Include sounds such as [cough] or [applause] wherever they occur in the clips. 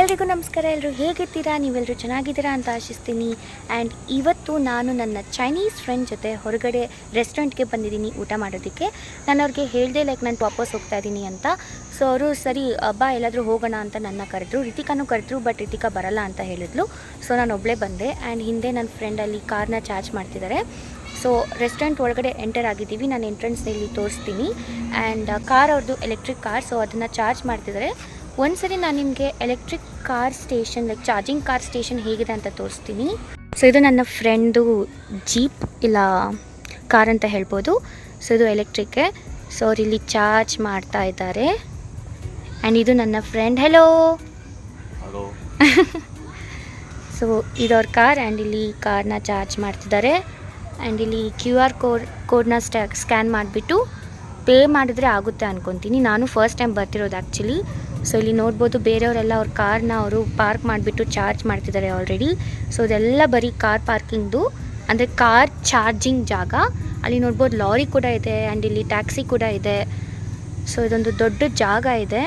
ಎಲ್ರಿಗೂ ನಮಸ್ಕಾರ ಎಲ್ಲರೂ ಹೇಗಿದ್ದೀರಾ? ನೀವೆಲ್ಲರೂ ಚೆನ್ನಾಗಿದ್ದೀರಾ ಅಂತ ಆಶಿಸ್ತೀನಿ. ಆ್ಯಂಡ್ ಇವತ್ತು ನಾನು ನನ್ನ ಚೈನೀಸ್ ಫ್ರೆಂಡ್ ಜೊತೆ ಹೊರಗಡೆ ರೆಸ್ಟೋರೆಂಟ್ಗೆ ಬಂದಿದ್ದೀನಿ ಊಟ ಮಾಡೋದಕ್ಕೆ. ನಾನು ಅವ್ರಿಗೆ ಹೇಳಿದೆ ಲೈಕ್ ನಾನು ವಾಪಸ್ ಹೋಗ್ತಾ ಇದ್ದೀನಿ ಅಂತ. ಸೊ ಅವರು, ಸರಿ ಬಾ, ಎಲ್ಲಾದರೂ ಹೋಗೋಣ ಅಂತ ನನ್ನ ಕರೆದ್ರು. ರಿತಿಕಾನು ಕರೆದ್ರು ಬಟ್ ರಿತಿಕಾ ಬರಲ್ಲ ಅಂತ ಹೇಳಿದ್ಲು. ಸೊ ನಾನು ಒಬ್ಬಳೇ ಬಂದೆ. ಆ್ಯಂಡ್ ಹಿಂದೆ ನನ್ನ ಫ್ರೆಂಡ್ ಅಲ್ಲಿ ಕಾರ್ನ ಚಾರ್ಜ್ ಮಾಡ್ತಿದ್ದಾರೆ ಸೊ ರೆಸ್ಟೋರೆಂಟ್ ಒಳಗಡೆ ಎಂಟರ್ ಆಗಿದ್ದೀವಿ. ನಾನು ಎಂಟ್ರೆನ್ಸ್ನಲ್ಲಿ ತೋರಿಸ್ತೀನಿ. ಆ್ಯಂಡ್ ಕಾರ್ ಅವ್ರದ್ದು ಎಲೆಕ್ಟ್ರಿಕ್ ಕಾರ್ ಸೊ ಅದನ್ನು ಚಾರ್ಜ್ ಮಾಡ್ತಿದ್ದಾರೆ ಒಂದ್ಸರಿ ನಾನು ನಿಮಗೆ electric car station like charging car station ಹೇಗಿದೆ ಅಂತ ತೋರಿಸ್ತೀನಿ. ಸೊ ಇದು ನನ್ನ ಫ್ರೆಂಡು ಜೀಪ್ ಇಲ್ಲ ಕಾರ್ ಅಂತ ಹೇಳ್ಬೋದು. ಸೊ ಇದು ಎಲೆಕ್ಟ್ರಿಕ್ಕೆ ಸೊ ಅವ್ರು ಇಲ್ಲಿ ಚಾರ್ಜ್ ಮಾಡ್ತಾ ಇದ್ದಾರೆ. ಆ್ಯಂಡ್ ಇದು ನನ್ನ ಫ್ರೆಂಡ್ ಹೆಲೋ ಸೊ ಇದು ಅವ್ರ ಕಾರ್ ಆ್ಯಂಡ್ ಇಲ್ಲಿ ಕಾರ್ನ ಚಾರ್ಜ್ ಮಾಡ್ತಿದ್ದಾರೆ ಆ್ಯಂಡ್ ಇಲ್ಲಿ ಕ್ಯೂ ಆರ್ ಕೋಡ್ ಕೋಡ್ನ ಸ್ಟ್ಯಾ ಸ್ಕ್ಯಾನ್ ಮಾಡಿಬಿಟ್ಟು ಪೇ ಮಾಡಿದ್ರೆ ಆಗುತ್ತೆ ಅನ್ಕೊತೀನಿ. ನಾನು ಫಸ್ಟ್ ಟೈಮ್ ಬರ್ತಿರೋದು ಆ್ಯಕ್ಚುಲಿ ಸೊ ಇಲ್ಲಿ ನೋಡ್ಬೋದು ಬೇರೆಯವರೆಲ್ಲ ಅವ್ರ ಕಾರ್ನ ಅವರು ಪಾರ್ಕ್ ಮಾಡಿಬಿಟ್ಟು ಚಾರ್ಜ್ ಮಾಡ್ತಿದ್ದಾರೆ ಆಲ್ರೆಡಿ ಸೊ ಇದೆಲ್ಲ ಬರೀ ಕಾರ್ ಪಾರ್ಕಿಂಗ್ದು ಅಂದರೆ ಕಾರ್ ಚಾರ್ಜಿಂಗ್ ಜಾಗ. ಅಲ್ಲಿ ನೋಡ್ಬೋದು ಲಾರಿ ಕೂಡ ಇದೆ ಆ್ಯಂಡ್ ಇಲ್ಲಿ ಟ್ಯಾಕ್ಸಿ ಕೂಡ ಇದೆ. ಸೊ ಇದೊಂದು ದೊಡ್ಡ ಜಾಗ ಇದೆ.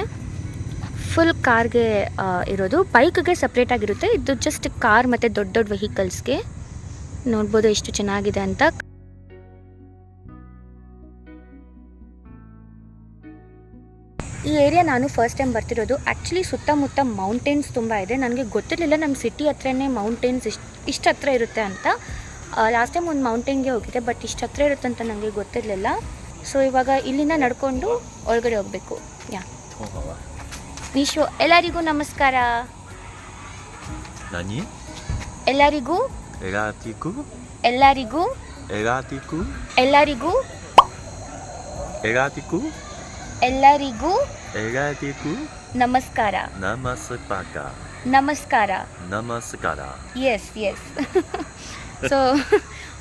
ಫುಲ್ ಕಾರ್ಗೆ ಇರೋದು. ಬೈಕ್ಗೆ ಸಪ್ರೇಟಾಗಿರುತ್ತೆ ಇದು ಜಸ್ಟ್ ಕಾರ್ ಮತ್ತು ದೊಡ್ಡ ದೊಡ್ಡ ವೆಹಿಕಲ್ಸ್ಗೆ ನೋಡ್ಬೋದು ಎಷ್ಟು ಚೆನ್ನಾಗಿದೆ ಅಂತ. ಈ ಏರಿಯಾ ನಾನು ಫಸ್ಟ್ ಟೈಮ್ ಬರ್ತಿರೋದು. ಆ್ಯಕ್ಚುಲಿ ಸುತ್ತಮುತ್ತ ಮೌಂಟೇನ್ಸ್ ತುಂಬ ಇದೆ. ನನಗೆ ಗೊತ್ತಿರಲಿಲ್ಲ ನಮ್ಮ ಸಿಟಿ ಹತ್ರನೇ ಮೌಂಟೇನ್ಸ್ ಇಷ್ಟು ಇಷ್ಟು ಹತ್ರ ಇರುತ್ತೆ ಅಂತ. ಲಾಸ್ಟ್ ಟೈಮ್ ಒಂದು ಮೌಂಟೇನ್ಗೆ ಹೋಗಿದ್ದೆ ಬಟ್ ಇಷ್ಟು ಹತ್ರ ಇರುತ್ತೆ ಅಂತ ನನಗೆ ಗೊತ್ತಿರಲಿಲ್ಲ. ಸೊ ಇವಾಗ ಇಲ್ಲಿಂದ ನಡ್ಕೊಂಡು ಒಳಗಡೆ ಹೋಗಬೇಕು. ಯಾ. ವಿಶ್ವ ಎಲ್ಲರಿಗೂ ನಮಸ್ಕಾರ. 何 ಎಲ್ಲರಿಗೂ? ಎಲ್ಲರಿಗೂ? ಎಲ್ಲರಿಗೂ? ಎಲ್ಲರಿಗೂ? ಎಲ್ಲರಿಗೂ? ಎಲ್ಲರಿಗೂ? ಎಲ್ಲರಿಗೂ? ನಮಸ್ಕಾರ. ನಮಸ್ಕಾರ. ನಮಸ್ಕಾರ. ನಮಸ್ಕಾರ. ಎಸ್ ಎಸ್ ಸೊ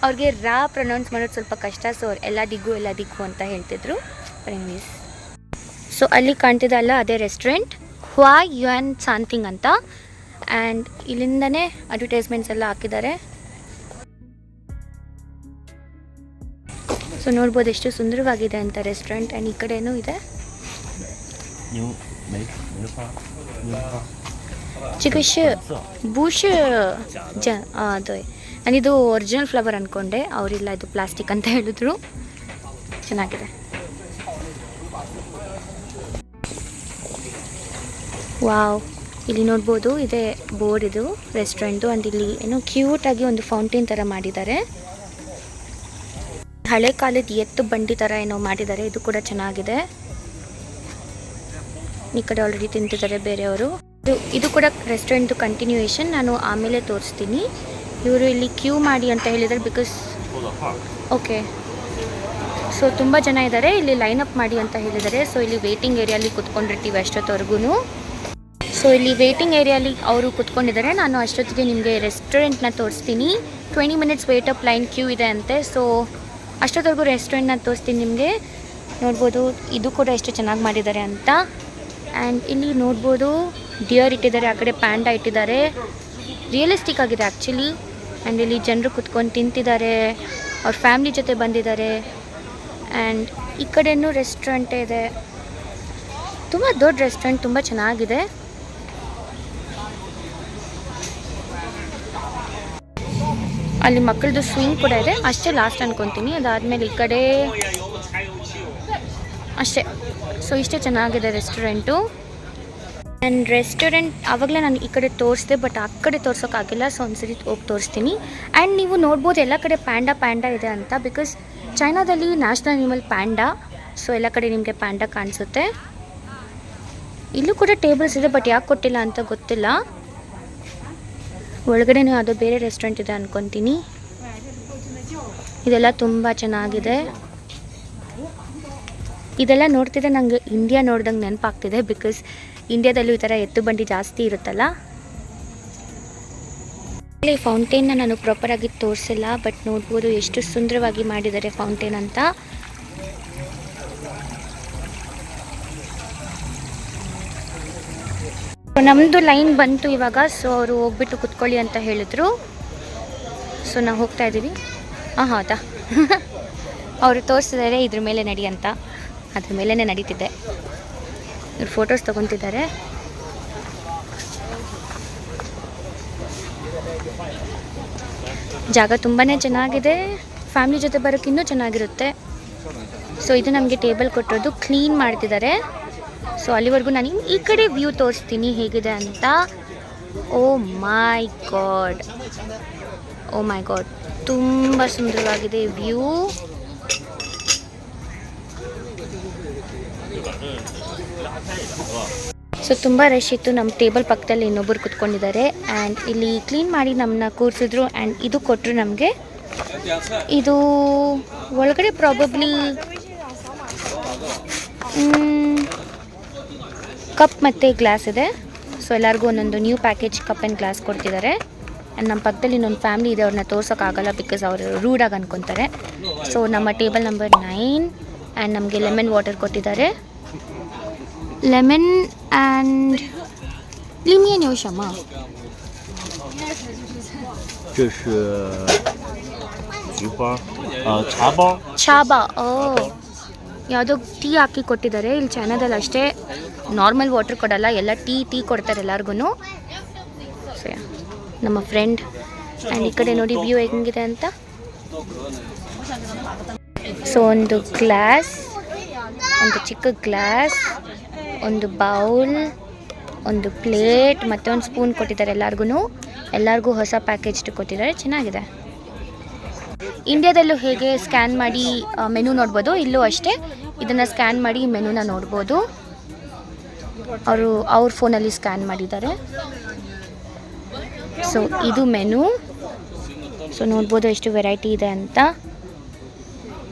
ಅವ್ರಿಗೆ ರಾ ಪ್ರೊನೌನ್ಸ್ ಮಾಡೋದು ಸ್ವಲ್ಪ ಕಷ್ಟ. ಸೊ ಅವ್ರು ಎಲ್ಲದಿಗೂ ಎಲ್ಲದಿಗೂ ಅಂತ ಹೇಳ್ತಿದ್ರು. ಪ್ರೀಸ್ ಸೊ ಅಲ್ಲಿ ಕಾಣ್ತಿದ್ದಲ್ಲ ಅದೇ ರೆಸ್ಟೋರೆಂಟ್ ಹ್ವಾ ಯು ಆ್ಯನ್ ಸಾಂತಿಂಗ್ ಅಂತ. ಆ್ಯಂಡ್ ಇಲ್ಲಿಂದನೇ ಅಡ್ವರ್ಟೈಸ್ಮೆಂಟ್ಸ್ ಎಲ್ಲ ಹಾಕಿದ್ದಾರೆ. ಸೊ ನೋಡ್ಬೋದು ಎಷ್ಟು ಸುಂದರವಾಗಿದೆ ಅಂತ ರೆಸ್ಟೋರೆಂಟ್ ಆ್ಯಂಡ್ ಈ ಕಡೆನೂ ಇದೆ. ಚಿಕಿಶ್ ಬೂಶ್ ಜ ಅದು. ನಾನಿದು ಒರಿಜಿನಲ್ ಫ್ಲವರ್ ಅಂದ್ಕೊಂಡೆ ಅವರಿಲ್ಲ ಇದು ಪ್ಲಾಸ್ಟಿಕ್ ಅಂತ ಹೇಳಿದ್ರು. ಚೆನ್ನಾಗಿದೆ. ವಾವ್. ಇಲ್ಲಿ ನೋಡ್ಬೋದು ಇದೆ ಬೋರ್ಡ್ ಇದು ರೆಸ್ಟೋರೆಂಟು. ಅಂಡ್ ಇಲ್ಲಿ ಏನೋ ಕ್ಯೂಟಾಗಿ ಒಂದು ಫೌಂಟೇನ್ ಥರ ಮಾಡಿದ್ದಾರೆ. ಹಳೆ ಕಾಲದ ಎತ್ತು ಬಂಡಿ ಥರ ಏನೋ ಮಾಡಿದ್ದಾರೆ, ಇದು ಕೂಡ ಚೆನ್ನಾಗಿದೆ. ಈ ಕಡೆ ಆಲ್ರೆಡಿ ತಿಂತಿದ್ದಾರೆ ಬೇರೆಯವರು. ಇದು ಇದು ಕೂಡ ರೆಸ್ಟೋರೆಂಟ್ ಕಂಟಿನ್ಯೂಯೇಷನ್ ನಾನು ಆಮೇಲೆ ತೋರಿಸ್ತೀನಿ. ಇವರು ಇಲ್ಲಿ ಕ್ಯೂ ಮಾಡಿ ಅಂತ ಹೇಳಿದ್ದಾರೆ ಬಿಕಾಸ್ ಓಕೆ ಸೊ ತುಂಬ ಜನ ಇದ್ದಾರೆ ಇಲ್ಲಿ ಲೈನ್ ಅಪ್ ಮಾಡಿ ಅಂತ ಹೇಳಿದ್ದಾರೆ. ಸೊ ಇಲ್ಲಿ ವೇಟಿಂಗ್ ಏರಿಯಲ್ಲಿ ಕುತ್ಕೊಂಡಿರ್ತೀವಿ ಅಷ್ಟೊತ್ತವರೆಗೂ ಸೊ ಇಲ್ಲಿ ವೇಟಿಂಗ್ ಏರಿಯಲ್ಲಿ ಅವರು ಕುತ್ಕೊಂಡಿದ್ದಾರೆ. ನಾನು ಅಷ್ಟೊತ್ತಿಗೆ ನಿಮಗೆ ರೆಸ್ಟೋರೆಂಟ್ನ ತೋರಿಸ್ತೀನಿ. Twenty minutes wait up line queue ಇದೆ ಅಂತೆ. ಸೊ ಅಷ್ಟೊತ್ತವರೆಗೂ ರೆಸ್ಟೋರೆಂಟ್ನ ತೋರಿಸ್ತೀನಿ ನಿಮಗೆ. ನೋಡ್ಬೋದು, ಇದು ಕೂಡ ಎಷ್ಟು ಚೆನ್ನಾಗಿ ಮಾಡಿದ್ದಾರೆ ಅಂತ. ಆ್ಯಂಡ್ ಇಲ್ಲಿ ನೋಡ್ಬೋದು, ಡಿಯರ್ ಇಟ್ಟಿದ್ದಾರೆ, ಆ ಕಡೆ ಪ್ಯಾಂಡ ಇಟ್ಟಿದ್ದಾರೆ. ರಿಯಲಿಸ್ಟಿಕ್ ಆಗಿದೆ ಆ್ಯಕ್ಚುಲಿ ಆ್ಯಂಡ್ ಇಲ್ಲಿ ಜನರು ಕುತ್ಕೊಂಡು ತಿಂತಿದ್ದಾರೆ, ಅವ್ರ ಫ್ಯಾಮ್ಲಿ ಜೊತೆ ಬಂದಿದ್ದಾರೆ. ಆ್ಯಂಡ್ ಈ ಕಡೆಯೂ ರೆಸ್ಟೋರೆಂಟೇ ಇದೆ. ತುಂಬ ದೊಡ್ಡ ರೆಸ್ಟೋರೆಂಟ್, ತುಂಬ ಚೆನ್ನಾಗಿದೆ. ಅಲ್ಲಿ ಮಕ್ಕಳದು ಸ್ವಿಂಗ್ ಕೂಡ ಇದೆ. ಅಷ್ಟೇ ಲಾಸ್ಟ್ ಅನ್ಕೊತೀನಿ. ಅದಾದಮೇಲೆ ಈ ಕಡೆ ಅಷ್ಟೇ. ಸೊ ಇಷ್ಟೇ ಚೆನ್ನಾಗಿದೆ ರೆಸ್ಟೋರೆಂಟು ಆ್ಯಂಡ್ ರೆಸ್ಟೋರೆಂಟ್ ಆವಾಗಲೇ ನಾನು ಈ ಕಡೆ ತೋರಿಸ್ದೆ ಬಟ್ ಆ ಕಡೆ ತೋರ್ಸೋಕ್ಕಾಗಿಲ್ಲ ಸೊ ಒಂದ್ಸರಿ ಹೋಗಿ ತೋರಿಸ್ತೀನಿ. ಆ್ಯಂಡ್ ನೀವು ನೋಡ್ಬೋದು ಎಲ್ಲ ಕಡೆ ಪ್ಯಾಂಡಾ ಪ್ಯಾಂಡಾ ಇದೆ ಅಂತ ಬಿಕಾಸ್ ಚೈನಾದಲ್ಲಿ ನ್ಯಾಷನಲ್ ಅನಿಮಲ್ ಪ್ಯಾಂಡಾ. ಸೊ ಎಲ್ಲ ಕಡೆ ನಿಮಗೆ ಪ್ಯಾಂಡಾ ಕಾಣಿಸುತ್ತೆ. ಇಲ್ಲೂ ಕೂಡ ಟೇಬಲ್ಸ್ ಇದೆ ಬಟ್ ಯಾಕೆ ಕೊಟ್ಟಿಲ್ಲ ಅಂತ ಗೊತ್ತಿಲ್ಲ. ಒಳಗಡೆನೂ ಯಾವುದೋ ಬೇರೆ ರೆಸ್ಟೋರೆಂಟ್ ಇದೆ ಅನ್ಕೊತೀನಿ. ಇದೆಲ್ಲ ತುಂಬ ಚೆನ್ನಾಗಿದೆ. ಇದೆಲ್ಲ ನೋಡ್ತಿದ್ರೆ ನನಗೆ ಇಂಡಿಯಾ ನೋಡ್ದಂಗೆ ನೆನಪಾಗ್ತಿದೆ ಬಿಕಾಸ್ ಇಂಡಿಯಾದಲ್ಲೂ ಈ ಥರ ಎತ್ತು ಬಂಡಿ ಜಾಸ್ತಿ ಇರುತ್ತಲ್ಲ. ಇಲ್ಲಿ ಫೌಂಟೇನ್ನ ನಾನು ಪ್ರಾಪರಾಗಿ ತೋರಿಸಿಲ್ಲ ಬಟ್ ನೋಡ್ಬೋದು ಎಷ್ಟು ಸುಂದರವಾಗಿ ಮಾಡಿದ್ದಾರೆ ಫೌಂಟೇನ್ ಅಂತ. ನಮ್ಮದು ಲೈನ್ ಬಂತು ಇವಾಗ ಸೊ ಅವರು ಹೋಗ್ಬಿಟ್ಟು ಕುತ್ಕೊಳ್ಳಿ ಅಂತ ಹೇಳಿದ್ರು. ಸೊ ನಾವು ಹೋಗ್ತಾ ಇದ್ದೀವಿ ಹಾಂ ಹೌದಾ? [laughs] ಅವರು ತೋರಿಸಿದ್ದಾರೆ, ಇದ್ರ ಮೇಲೆ ನಡಿ ಅಂತ. ಅದ್ರ ಮೇಲೇ ನಡೀತಿದ್ದೆ ಇವ್ರು ಫೋಟೋಸ್ ತೊಗೊತಿದ್ದಾರೆ. ಜಾಗ ತುಂಬಾ ಚೆನ್ನಾಗಿದೆ. ಫ್ಯಾಮಿಲಿ ಜೊತೆ ಬರೋಕ್ಕಿನ್ನೂ ಚೆನ್ನಾಗಿರುತ್ತೆ. ಸೊ ಇದು ನಮಗೆ ಟೇಬಲ್ ಕೊಟ್ಟಿರೋದು ಕ್ಲೀನ್ ಮಾಡ್ತಿದ್ದಾರೆ. ಸೊ ಅಲ್ಲಿವರೆಗೂ ನಾನು ಈ ಕಡೆ ವ್ಯೂ ತೋರಿಸ್ತೀನಿ. ಹೇಗಿದೆ ಅಂತ? Oh my god. Oh my god. ತುಂಬ ಸುಂದರವಾಗಿದೆ ವ್ಯೂ ಸೊ ತುಂಬ ರಶ್ ಇತ್ತು. ನಮ್ಮ ಟೇಬಲ್ ಪಕ್ಕದಲ್ಲಿ ಇನ್ನೊಬ್ಬರು ಕುತ್ಕೊಂಡಿದ್ದಾರೆ. ಆ್ಯಂಡ್ ಇಲ್ಲಿ ಕ್ಲೀನ್ ಮಾಡಿ ನಮ್ಮನ್ನ ಕೂರಿಸಿದ್ರು. ಆ್ಯಂಡ್ ಇದು ಕೊಟ್ಟರು ನಮಗೆ. ಇದು ಒಳಗಡೆ ಪ್ರಾಬಬ್ಲಿ ಕಪ್ ಮತ್ತು ಗ್ಲಾಸ್ ಇದೆ. ಸೊ ಎಲ್ಲರಿಗೂ ಒಂದೊಂದು new package cup and glass ಕೊಡ್ತಿದ್ದಾರೆ ಆ್ಯಂಡ್ ನಮ್ಮ ಪಕ್ಕದಲ್ಲಿ ಇನ್ನೊಂದು ಫ್ಯಾಮಿಲಿ ಇದೆ ಅವ್ರನ್ನ ತೋರ್ಸೋಕ್ಕಾಗಲ್ಲ ಬಿಕಾಸ್ ಅವರು ರೂಡಾಗಿ ಅಂದ್ಕೊತಾರೆ ಸೊ ನಮ್ಮ ಟೇಬಲ್ ನಂಬರ್ ನೈನ್ ಆ್ಯಂಡ್ ನಮಗೆ ಲೆಮನ್ ವಾಟರ್ ಕೊಟ್ಟಿದ್ದಾರೆ. ಲೆಮನ್ ಆ್ಯಂಡ್ ಲಿಮಿಯನ್ ಯೋಶಮ್ಮ ಚಾಬಾ ಓ ಯಾವುದೋ ಟೀ ಹಾಕಿ ಕೊಟ್ಟಿದ್ದಾರೆ ಇಲ್ಲಿ ಚಾನದಲ್ಲಿ ಅಷ್ಟೇ. ನಾರ್ಮಲ್ ವಾಟರ್ ಕೊಡಲ್ಲ, ಎಲ್ಲ ಟೀ ಟೀ ಕೊಡ್ತಾರೆ ಎಲ್ಲರಿಗೂ ನಮ್ಮ ಫ್ರೆಂಡ್ ಆ್ಯಂಡ್ ಈ ಕಡೆ ನೋಡಿ ವ್ಯೂ ಹೆಂಗಿದೆ ಅಂತ. ಸೊ ಒಂದು ಗ್ಲಾಸ್ ಒಂದು ಚಿಕ್ಕ ಗ್ಲಾಸ್ ಒಂದು ಬೌಲ್ ಒಂದು ಪ್ಲೇಟ್ ಮತ್ತು ಒಂದು ಸ್ಪೂನ್ ಕೊಟ್ಟಿದ್ದಾರೆ ಎಲ್ಲರಿಗೂ ಎಲ್ಲರಿಗೂ ಹೊಸ ಪ್ಯಾಕೇಜ್ ಕೊಟ್ಟಿದ್ದಾರೆ. ಚೆನ್ನಾಗಿದೆ. ಇಂಡಿಯಾದಲ್ಲೂ ಹೇಗೆ ಸ್ಕ್ಯಾನ್ ಮಾಡಿ ಮೆನು ನೋಡ್ಬೋದು. ಇಲ್ಲೂ ಅಷ್ಟೇ. ಇದನ್ನು ಸ್ಕ್ಯಾನ್ ಮಾಡಿ ಮೆನುನ ನೋಡ್ಬೋದು. ಅವರು ಅವ್ರ ಫೋನಲ್ಲಿ ಸ್ಕ್ಯಾನ್ ಮಾಡಿದ್ದಾರೆ. ಸೊ ಇದು ಮೆನು. ಸೊ ನೋಡ್ಬೋದು ಎಷ್ಟು ವೆರೈಟಿ ಇದೆ ಅಂತ.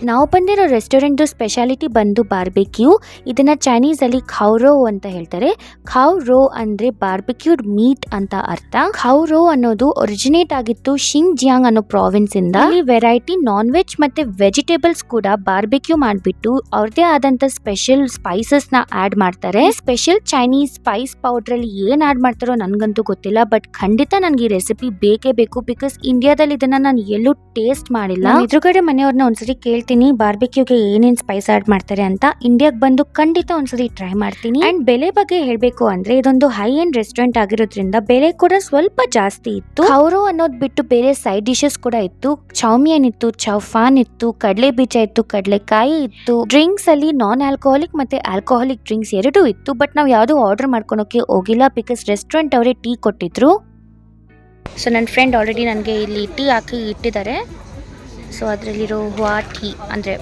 ನಾವು ಬಂದಿರೋ ರೆಸ್ಟೋರೆಂಟ್ದು ಸ್ಪೆಷಾಲಿಟಿ ಬಂದು ಬಾರ್ಬೆಕ್ಯೂ. ಇದನ್ನು ಚೈನೀಸಲ್ಲಿ ಖೌರೋ ಅಂತ ಹೇಳ್ತಾರೆ. ಖಾವ್ ರೋ ಅಂದರೆ ಬಾರ್ಬೆಕ್ಯೂಡ್ ಮೀಟ್ ಅಂತ ಅರ್ಥ. ಖಾವ್ ರೋ ಅನ್ನೋದು ಒರಿಜಿನೇಟ್ ಆಗಿತ್ತು ಶಿಂಗ್ ಜಿಯಾಂಗ್ ಅನ್ನೋ ಪ್ರಾವಿನ್ಸ್ ಇಂದ. ಇಲ್ಲಿ ವೆರೈಟಿ ನಾನ್ ವೆಜ್ ಮತ್ತೆ ವೆಜಿಟೇಬಲ್ಸ್ ಕೂಡ ಬಾರ್ಬೆಕ್ಯೂ ಮಾಡಿಬಿಟ್ಟು ಅವ್ರದೇ ಆದಂತ ಸ್ಪೆಷಲ್ ಸ್ಪೈಸಸ್ನ ಆಡ್ ಮಾಡ್ತಾರೆ. ಸ್ಪೆಷಲ್ ಚೈನೀಸ್ ಸ್ಪೈಸ್ ಪೌಡರ್ ಅಲ್ಲಿ ಏನ್ ಆಡ್ ಮಾಡ್ತಾರೋ ನನ್ಗಂತೂ ಗೊತ್ತಿಲ್ಲ ಬಟ್ ಖಂಡಿತ ನನ್ಗೆ ಈ ರೆಸಿಪಿ ಬೇಕೇ ಬೇಕು ಬಿಕಾಸ್ ಇಂಡಿಯಾದಲ್ಲಿ ಇದನ್ನ ನಾನು ಎಲ್ಲೂ ಟೇಸ್ಟ್ ಮಾಡಿಲ್ಲ. ಎದುರುಗಡೆ ಮನೆಯವ್ರನ್ನ ಒಂದ್ಸರಿ ಕೇಳ್ತೀನಿ. ಬಾರ್ಬಿಕ್ಯೂಗೆ ಏನೇನು ಸ್ಪೈಸ್ ಆಡ್ ಮಾಡ್ತಾರೆ ಅಂತ ಇಂಡಿಯಾಗೆ ಬಂದು ಖಂಡಿತ ಒಂದ್ಸರಿ ಟ್ರೈ ಮಾಡ್ತೀನಿ. ಅಂಡ್ ಬೆಲೆ ಬಗ್ಗೆ ಹೇಳಬೇಕು ಅಂದ್ರೆ ಇದೊಂದು ಹೈ ಎಂಡ್ ರೆಸ್ಟೋರೆಂಟ್ ಆಗಿರೋದ್ರಿಂದ ಬೆಲೆ ಕೂಡ ಸ್ವಲ್ಪ ಜಾಸ್ತಿ ಇತ್ತು. ಅವರು ಅನ್ನೋದು ಬಿಟ್ಟು ಬೇರೆ ಸೈಡ್ ಡಿಶಸ್ ಕೂಡ ಇತ್ತು. ಚೌಮಿಯನ್ ಇತ್ತು ಚೌಫಾನ್ ಇತ್ತು ಕಡಲೆ ಬೀಜ ಇತ್ತು, ಕಡಲೆಕಾಯಿ ಇತ್ತು. ಡ್ರಿಂಕ್ಸ್ ಅಲ್ಲಿ ನಾನ್ ಆಲ್ಕೋಹಾಲಿಕ್ ಮತ್ತೆ ಆಲ್ಕೋಹಾಲಿಕ್ ಡ್ರಿಂಕ್ಸ್ ಎರಡೂ ಇತ್ತು. ಬಟ್ ನಾವು ಯಾವುದು ಆರ್ಡರ್ ಮಾಡ್ಕೊಳಕ್ಕೆ ಹೋಗಿಲ್ಲ ಬಿಕಾಸ್ ರೆಸ್ಟೋರೆಂಟ್ ಅವರೇ ಟೀ ಕೊಟ್ಟಿದ್ರು. ಸೊ ನನ್ನ ಫ್ರೆಂಡ್ ಆಲ್ರೆಡಿ ನನಗೆ ಇಲ್ಲಿ ಟೀ ಹಾಕಿ ಇಟ್ಟಿದ್ದಾರೆ. ಸೊ ಅದರಲ್ಲಿರೋ ಹೂವು ಟೀ ಅಂದರೆ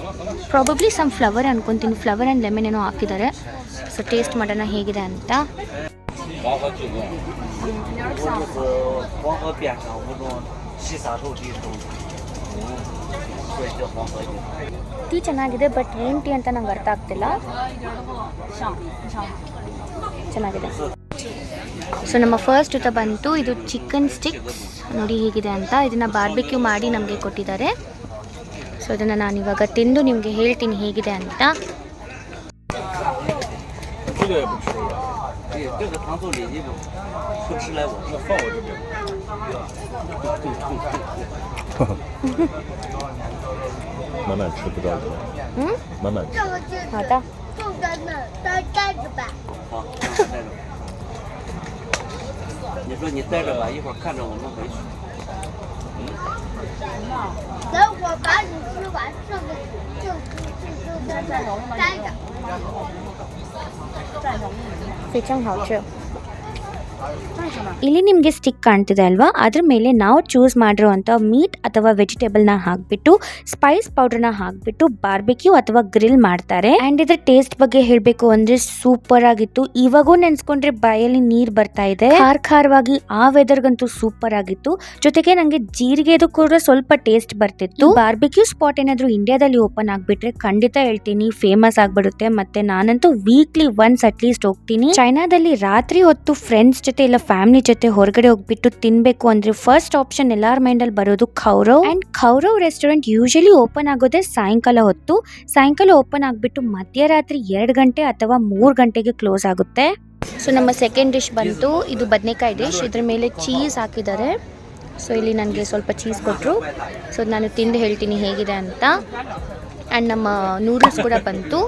ಪ್ರಾಬಬ್ಲಿ ಸಮ್ ಫ್ಲವರ್ ಅನ್ಕೊಂತೀನಿ. ಫ್ಲವರ್ ಆ್ಯಂಡ್ ಲೆಮನ್ ಏನೋ ಹಾಕಿದ್ದಾರೆ. ಸೊ ಟೇಸ್ಟ್ ಮಾಡೋಣ ಹೇಗಿದೆ ಅಂತ. ಟೀ ಚೆನ್ನಾಗಿದೆ ಬಟ್ ಏನು ಟೀ ಅಂತ ನಂಗೆ ಅರ್ಥ ಆಗ್ತಿಲ್ಲ. ಚೆನ್ನಾಗಿದೆ. ಸೊ ನಮ್ಮ ಫಸ್ಟ್ ಊಟ ಬಂತು. ಇದು ಚಿಕನ್ ಸ್ಟಿಕ್ಸ್ ನೋಡಿ ಹೇಗಿದೆ ಅಂತ. ಇದನ್ನ ಬಾರ್ಬಿಕ್ಯೂ ಮಾಡಿ ನಮಗೆ ಕೊಟ್ಟಿದ್ದಾರೆ. ಸೊ ಇದನ್ನು ನಾನು ಇವಾಗ ತಿಂದು ನಿಮಗೆ ಹೇಳ್ತೀನಿ ಹೇಗಿದೆ ಅಂತ. 这非常好吃 ಇಲ್ಲಿ ನಿಮಗೆ ಸ್ಟಿಕ್ ಕಾಣ್ತಿದೆ ಅಲ್ವಾ? ಅದ್ರ ಮೇಲೆ ನಾವು ಚೂಸ್ ಮಾಡಿರುವಂಥ ಮೀಟ್ ಅಥವಾ ವೆಜಿಟೇಬಲ್ನ ಹಾಕ್ಬಿಟ್ಟು ಸ್ಪೈಸ್ ಪೌಡರ್ನ ಹಾಕ್ಬಿಟ್ಟು ಬಾರ್ಬಿಕ್ಯೂ ಅಥವಾ ಗ್ರಿಲ್ ಮಾಡ್ತಾರೆ. ಆ್ಯಂಡ್ ಇದ್ರ ಟೇಸ್ಟ್ ಬಗ್ಗೆ ಹೇಳಬೇಕು ಅಂದರೆ ಸೂಪರ್ ಆಗಿತ್ತು. ಇವಾಗೂ ನೆನೆಸ್ಕೊಂಡ್ರೆ ಬಾಯಲ್ಲಿ ನೀರು ಬರ್ತಾ ಇದೆ. ಖಾರ ಖಾರವಾಗಿ ಆ ವೆದರ್ಗಂತೂ ಸೂಪರ್ ಆಗಿತ್ತು. ಜೊತೆಗೆ ನನಗೆ ಜೀರಿಗೆದು ಕೂಡ ಸ್ವಲ್ಪ ಟೇಸ್ಟ್ ಬರ್ತಿತ್ತು. ಬಾರ್ಬಿಕ್ಯೂ ಸ್ಪಾಟ್ ಏನಾದರೂ ಇಂಡಿಯಾದಲ್ಲಿ ಓಪನ್ ಆಗಿಬಿಟ್ರೆ ಖಂಡಿತ ಹೇಳ್ತೀನಿ. ಫೇಮಸ್ ಆಗಿಬಿಡುತ್ತೆ. ಮತ್ತೆ ನಾನಂತೂ ವೀಕ್ಲಿ ಒನ್ಸ್ ಅಟ್ಲೀಸ್ಟ್ ಹೋಗ್ತೀನಿ. ಚೈನಾದಲ್ಲಿ ರಾತ್ರಿ ಹೊತ್ತು ಫ್ರೆಂಡ್ಸ್ ಜೊತೆ ಇಲ್ಲ ಫ್ಯಾಮಿಲಿ ಜೊತೆ ಹೊರಗಡೆ ಹೋಗ್ಬಿಟ್ಟು ತಿನ್ಬೇಕು ಅಂದ್ರೆ ಫಸ್ಟ್ ಆಪ್ಷನ್ ಎಲ್ಲಾರ ಮೈಂಡಲ್ಲಿ ಬರೋದು ಖೌರವ್ ಅಂಡ್ ಖೌರವ್ ರೆಸ್ಟೋರೆಂಟ್ ಯೂಶಲಿ ಓಪನ್ ಆಗೋದೇ ಸಾಯಂಕಾಲ ಹೊತ್ತು. ಸಾಯಂಕಾಲ ಓಪನ್ ಆಗಿಬಿಟ್ಟು ಮಧ್ಯರಾತ್ರಿ ಎರಡು ಗಂಟೆ ಅಥವಾ ಮೂರು ಗಂಟೆಗೆ ಕ್ಲೋಸ್ ಆಗುತ್ತೆ. ಸೊ ನಮ್ಮ ಸೆಕೆಂಡ್ ಡಿಶ್ ಬಂತು. ಇದು ಬದನೆಕಾಯಿ ಡಿಶ್ ಇದ್ರ ಮೇಲೆ ಚೀಸ್ ಹಾಕಿದ್ದಾರೆ. ಸೊ ಇಲ್ಲಿ ನನಗೆ ಸ್ವಲ್ಪ ಚೀಸ್ ಕೊಟ್ಟರು ಸೊ ನಾನು ತಿಂದು ಹೇಳ್ತೀನಿ ಹೇಗಿದೆ ಅಂತ. ಆ್ಯಂಡ್ ನಮ್ಮ ನೂಡಲ್ಸ್ ಕೂಡ ಬಂತು.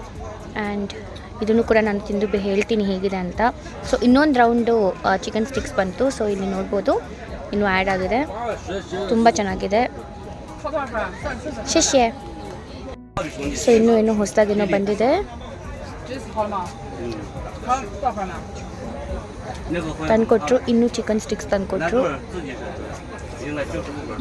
ಆ್ಯಂಡ್ ಇದನ್ನು ಕೂಡ ನಾನು ತಿಂದು ಹೇಳ್ತೀನಿ ಹೇಗಿದೆ ಅಂತ. ಸೊ ಇನ್ನೊಂದು ರೌಂಡು ಚಿಕನ್ ಸ್ಟಿಕ್ಸ್ ಬಂತು. ಸೊ ಇಲ್ಲಿ ನೋಡ್ಬೋದು. ಇನ್ನು ಆ್ಯಡ್ ಆಗಿದೆ. ತುಂಬ ಚೆನ್ನಾಗಿದೆ. ಶಿಷ್ಯೆ ಸೊ ಇನ್ನೂ ಇನ್ನೂ ಹೊಸದಾಗಿನ್ನೂ ಬಂದಿದೆ. ತಂದುಕೊಟ್ರು. ಇನ್ನೂ ಚಿಕನ್ ಸ್ಟಿಕ್ಸ್ ತಂದುಕೊಟ್ರು.